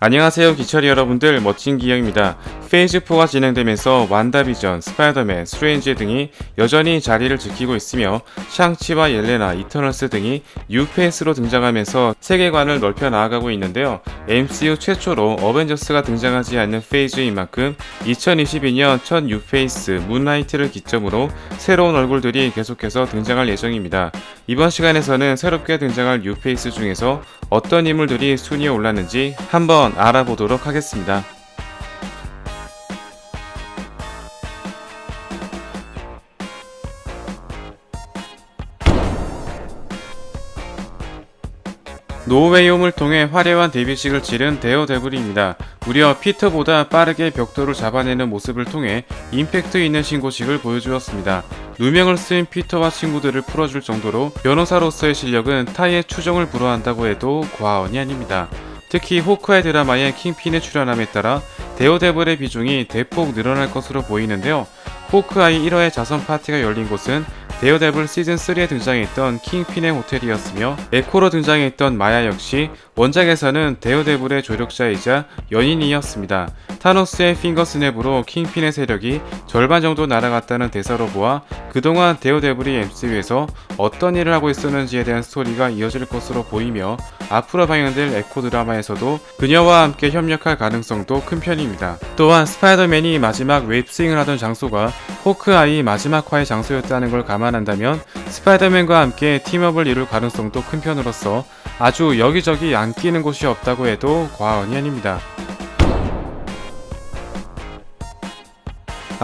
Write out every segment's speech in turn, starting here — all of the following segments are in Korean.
안녕하세요 기철이 여러분들 멋진 기영입니다. 페이즈4가 진행되면서 완다비전, 스파이더맨, 스트레인지 등이 여전히 자리를 지키고 있으며 샹치와 옐레나, 이터널스 등이 뉴페이스로 등장하면서 세계관을 넓혀 나아가고 있는데요. MCU 최초로 어벤져스가 등장하지 않는 페이즈인 만큼 2022년 첫 뉴페이스 문라이트를 기점으로 새로운 얼굴들이 계속해서 등장할 예정입니다. 이번 시간에서는 새롭게 등장할 뉴페이스 중에서 어떤 인물들이 순위에 올랐는지 한번 알아보도록 하겠습니다. 노웨이홈을 통해 화려한 데뷔식을 치른 데어데블입니다. 무려 피터보다 빠르게 벽돌을 잡아내는 모습을 통해 임팩트 있는 신고식을 보여주었습니다. 누명을 쓴 피터와 친구들을 풀어줄 정도로 변호사로서의 실력은 타의 추종을 불허한다고 해도 과언이 아닙니다. 특히 호크아이 드라마의 킹핀에 출연함에 따라 데어데블의 비중이 대폭 늘어날 것으로 보이는데요. 호크아이 1화의 자선 파티가 열린 곳은 데어데블 시즌3에 등장했던 킹핀의 호텔이었으며 에코로 등장했던 마야 역시 원작에서는 데어데블의 조력자이자 연인이었습니다. 타노스의 핑거 스냅으로 킹핀의 세력이 절반 정도 날아갔다는 대사로 보아 그동안 데어데블이 MCU에서 어떤 일을 하고 있었는지에 대한 스토리가 이어질 것으로 보이며 앞으로 방영될 에코 드라마에서도 그녀와 함께 협력할 가능성도 큰 편입니다. 또한 스파이더맨이 마지막 웹스윙을 하던 장소가 호크아이 마지막 화의 장소였다는 걸 감안한다면 스파이더맨과 함께 팀업을 이룰 가능성도 큰 편으로서 아주 여기저기 안 끼는 곳이 없다고 해도 과언이 아닙니다.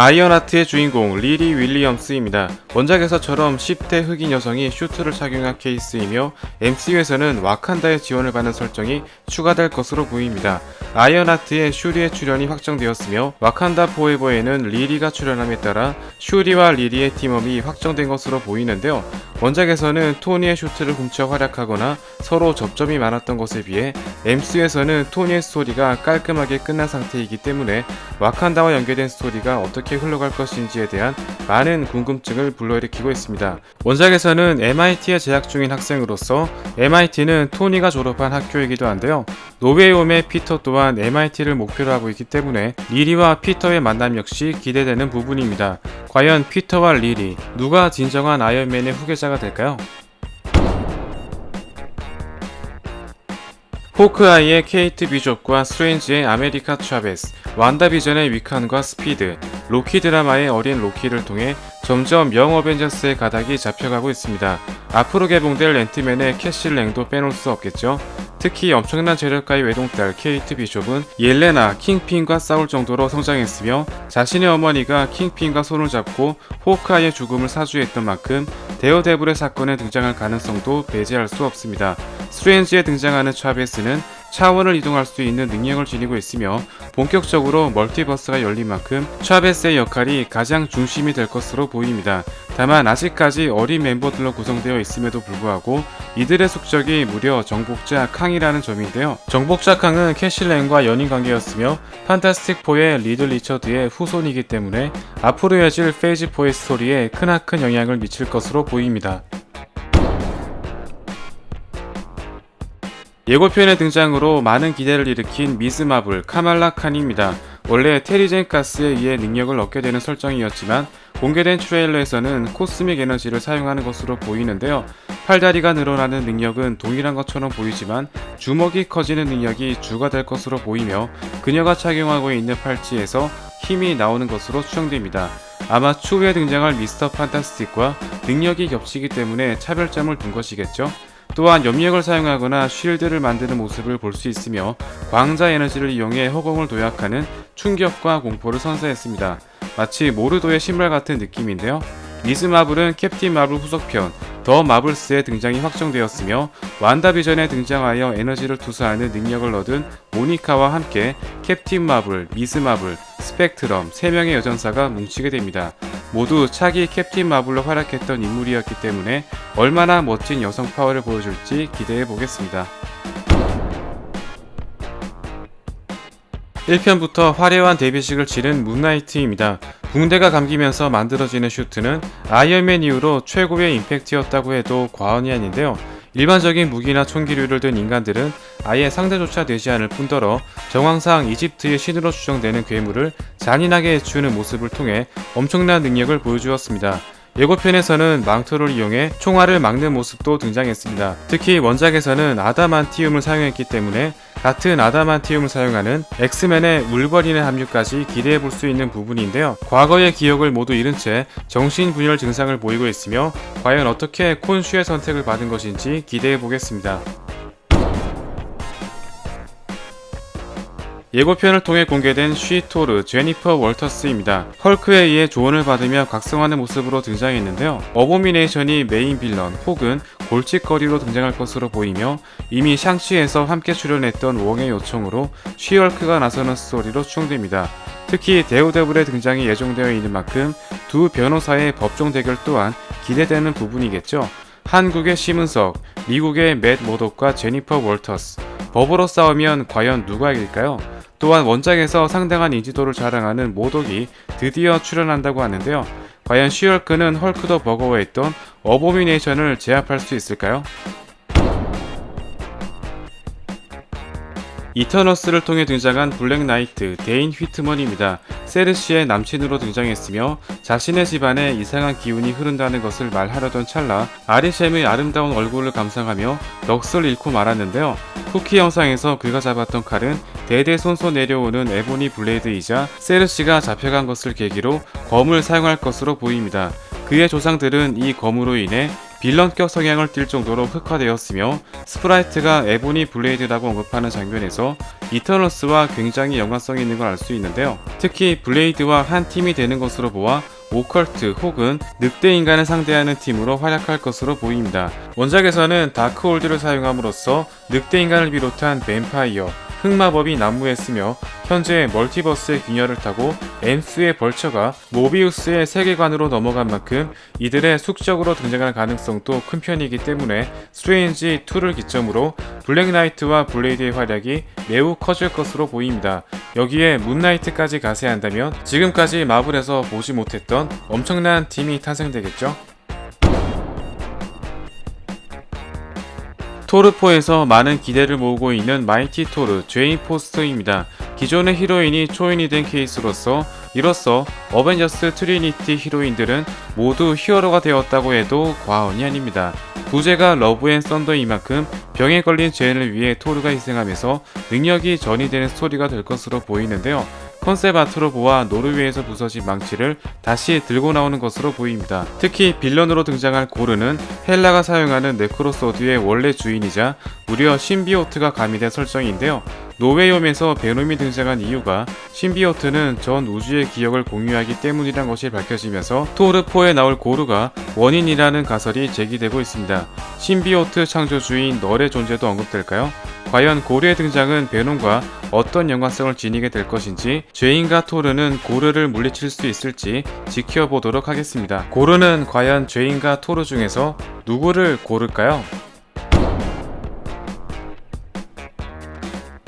아이언하트의 주인공 리리 윌리엄스입니다. 원작에서처럼 10대 흑인 여성이 슈트를 착용한 케이스이며 MCU에서는 와칸다의 지원을 받는 설정이 추가될 것으로 보입니다. 아이언하트의 슈리의 출연이 확정되었으며 와칸다 포에버에는 리리가 출연함에 따라 슈리와 리리의 팀업이 확정된 것으로 보이는데요. 원작에서는 토니의 슈트를 훔쳐 활약하거나 서로 접점이 많았던 것에 비해 MCU에서는 토니의 스토리가 깔끔하게 끝난 상태이기 때문에 와칸다와 연계된 스토리가 어떻게 흘러갈 것인지에 대한 많은 궁금증을 불러일으키고 있습니다. 원작에서는 MIT에 재학 중인 학생으로서 MIT는 토니가 졸업한 학교이기도 한데요. 노웨이 홈의 피터 또한 MIT를 목표로 하고 있기 때문에 리리와 피터의 만남 역시 기대되는 부분입니다. 과연 피터와 리리 누가 진정한 아이언맨의 후계자 가 될까요? 호크아이의 케이트 비숍과 스트레인지의 아메리카 차베스, 완다비전의 위칸과 스피드, 로키 드라마의 어린 로키를 통해 점점 영 어벤져스의 가닥이 잡혀가고 있습니다. 앞으로 개봉될 랜트맨의 캐실랭도 빼놓을 수 없겠죠. 특히 엄청난 재력가의 외동딸 케이트 비숍은 옐레나 킹핀과 싸울 정도로 성장했으며 자신의 어머니가 킹핀과 손을 잡고 호크아이의 죽음을 사주했던 만큼 데어데블의 사건에 등장할 가능성도 배제할 수 없습니다. 스트레인지에 등장하는 차베스는 차원을 이동할 수 있는 능력을 지니고 있으며 본격적으로 멀티버스가 열린 만큼 차베스의 역할이 가장 중심이 될 것으로 보입니다. 다만 아직까지 어린 멤버들로 구성되어 있음에도 불구하고 이들의 숙적이 무려 정복자 캉이라는 점인데요. 정복자 캉은 캐실랭과 연인 관계였으며 판타스틱4의 리들 리처드의 후손이기 때문에 앞으로 이어질 페이지4의 스토리에 크나큰 영향을 미칠 것으로 보입니다. 예고편의 등장으로 많은 기대를 일으킨 미즈 마블 카말라 칸입니다. 원래 테리젠 가스에 의해 능력을 얻게 되는 설정이었지만 공개된 트레일러에서는 코스믹 에너지를 사용하는 것으로 보이는데요. 팔다리가 늘어나는 능력은 동일한 것처럼 보이지만 주먹이 커지는 능력이 주가 될 것으로 보이며 그녀가 착용하고 있는 팔찌에서 힘이 나오는 것으로 추정됩니다. 아마 추후에 등장할 미스터 판타스틱과 능력이 겹치기 때문에 차별점을 둔 것이겠죠. 또한 염력을 사용하거나 쉴드를 만드는 모습을 볼 수 있으며 광자 에너지를 이용해 허공을 도약하는 충격과 공포를 선사했습니다. 마치 모르도의 신발 같은 느낌인데요. 미스 마블은 캡틴 마블 후속편 더 마블스의 등장이 확정되었으며 완다비전에 등장하여 에너지를 투사하는 능력을 얻은 모니카와 함께 캡틴 마블, 미스 마블, 스펙트럼 3명의 여전사가 뭉치게 됩니다. 모두 차기 캡틴 마블로 활약했던 인물이었기 때문에 얼마나 멋진 여성 파워를 보여줄지 기대해 보겠습니다. 1편부터 화려한 데뷔식을 치른 문나이트입니다. 붕대가 감기면서 만들어지는 슈트는 아이언맨 이후로 최고의 임팩트였다고 해도 과언이 아닌데요. 일반적인 무기나 총기류를 든 인간들은 아예 상대조차 되지 않을 뿐더러 정황상 이집트의 신으로 추정되는 괴물을 잔인하게 해치우는 모습을 통해 엄청난 능력을 보여주었습니다. 예고편에서는 망토를 이용해 총알을 막는 모습도 등장했습니다. 특히 원작에서는 아다만티움을 사용했기 때문에 같은 아다만티움을 사용하는 엑스맨의 울버린의 합류까지 기대해 볼 수 있는 부분인데요. 과거의 기억을 모두 잃은 채 정신분열 증상을 보이고 있으며 과연 어떻게 콘슈의 선택을 받은 것인지 기대해 보겠습니다. 예고편을 통해 공개된 쉬토르 제니퍼 월터스입니다. 헐크에 의해 조언을 받으며 각성하는 모습으로 등장했는데요. 어보미네이션이 메인 빌런 혹은 골칫거리로 등장할 것으로 보이며 이미 샹치에서 함께 출연했던 웡의 요청으로 쉬헐크가 나서는 스토리로 추정됩니다. 특히 데우데블의 등장이 예정되어 있는 만큼 두 변호사의 법정 대결 또한 기대되는 부분이겠죠. 한국의 심은석, 미국의 맷 모독과 제니퍼 월터스. 법으로 싸우면 과연 누가 이길까요? 또한 원작에서 상당한 인지도를 자랑하는 모독이 드디어 출연한다고 하는데요. 과연 쉬얼크는 헐크도 버거워했던 어보미네이션을 제압할 수 있을까요? 이터너스를 통해 등장한 블랙 나이트 데인 휘트먼입니다. 세르시의 남친으로 등장했으며 자신의 집안에 이상한 기운이 흐른다는 것을 말하려던 찰나 아리셈의 아름다운 얼굴을 감상하며 넋을 잃고 말았는데요. 쿠키 영상에서 그가 잡았던 칼은 대대손손 내려오는 에보니 블레이드이자 세르시가 잡혀간 것을 계기로 검을 사용할 것으로 보입니다. 그의 조상들은 이 검으로 인해 빌런격 성향을 띨 정도로 흑화되었으며 스프라이트가 에보니 블레이드라고 언급하는 장면에서 이터널스와 굉장히 연관성이 있는 걸 알 수 있는데요. 특히 블레이드와 한 팀이 되는 것으로 보아 오컬트 혹은 늑대 인간을 상대하는 팀으로 활약할 것으로 보입니다. 원작에서는 다크홀드를 사용함으로써 늑대 인간을 비롯한 뱀파이어, 흑마법이 난무했으며 현재 멀티버스의 균열을 타고 엠스의 벌처가 모비우스의 세계관으로 넘어간 만큼 이들의 숙적으로 등장할 가능성도 큰 편이기 때문에 스트레인지 2를 기점으로 블랙나이트와 블레이드의 활약이 매우 커질 것으로 보입니다. 여기에 문나이트까지 가세한다면 지금까지 마블에서 보지 못했던 엄청난 팀이 탄생되겠죠? 토르4에서 많은 기대를 모으고 있는 마이티 토르 제인 포스터입니다. 기존의 히로인이 초인이 된 케이스로서 이로써 어벤져스 트리니티 히로인들은 모두 히어로가 되었다고 해도 과언이 아닙니다. 부제가 러브 앤 썬더인 만큼 병에 걸린 제인을 위해 토르가 희생하면서 능력이 전이되는 스토리가 될 것으로 보이는데요. 컨셉 아트로 보아 노르웨이에서 부서진 망치를 다시 들고 나오는 것으로 보입니다. 특히 빌런으로 등장할 고르는 헬라가 사용하는 네크로소드의 원래 주인이자 무려 신비오트가 가미된 설정인데요. 노웨이홈에서 베놈이 등장한 이유가 신비오트는 전 우주의 기억을 공유하기 때문이란 것이 밝혀지면서 토르4에 나올 고르가 원인이라는 가설이 제기되고 있습니다. 신비오트 창조주인 널의 존재도 언급될까요? 과연 고르의 등장은 베놈과 어떤 연관성을 지니게 될 것인지 죄인과 토르는 고르를 물리칠 수 있을지 지켜보도록 하겠습니다. 고르는 과연 죄인과 토르 중에서 누구를 고를까요?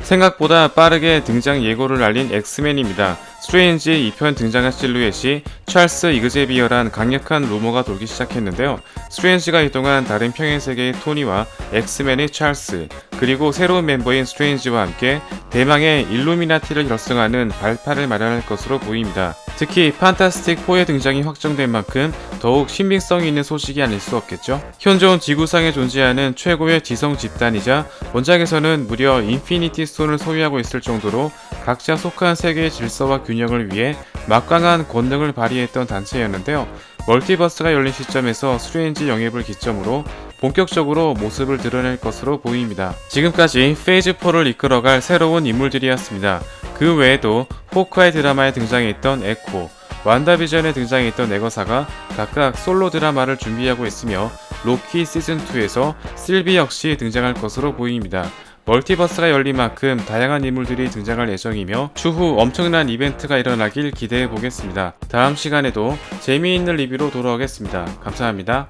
생각보다 빠르게 등장 예고를 알린 엑스맨입니다. 스트레인지 2편 등장한 실루엣이 찰스 이그제비어란 강력한 루머가 돌기 시작했는데요. 스트레인지가 이동안 다른 평행 세계의 토니와 엑스맨의 찰스, 그리고 새로운 멤버인 스트레인지와 함께 대망의 일루미나티를 결성하는 발판을 마련할 것으로 보입니다. 특히 판타스틱 4의 등장이 확정된 만큼 더욱 신빙성이 있는 소식이 아닐 수 없겠죠. 현존 지구상에 존재하는 최고의 지성 집단이자 원작에서는 무려 인피니티 스톤을 소유하고 있을 정도로 각자 속한 세계의 질서와 균형을 위해 막강한 권능을 발휘 했던 단체였는데요. 멀티버스가 열린 시점에서 스트레인지 영입을 기점으로 본격적으로 모습을 드러낼 것으로 보입니다. 지금까지 페이즈 4를 이끌어갈 새로운 인물들이었습니다. 그 외에도 호크아이 드라마에 등장했던 에코, 완다비전에 등장했던 에거사가 각각 솔로 드라마를 준비하고 있으며 로키 시즌2에서 실비 역시 등장할 것으로 보입니다. 멀티버스가 열린 만큼 다양한 인물들이 등장할 예정이며 추후 엄청난 이벤트가 일어나길 기대해 보겠습니다. 다음 시간에도 재미있는 리뷰로 돌아오겠습니다. 감사합니다.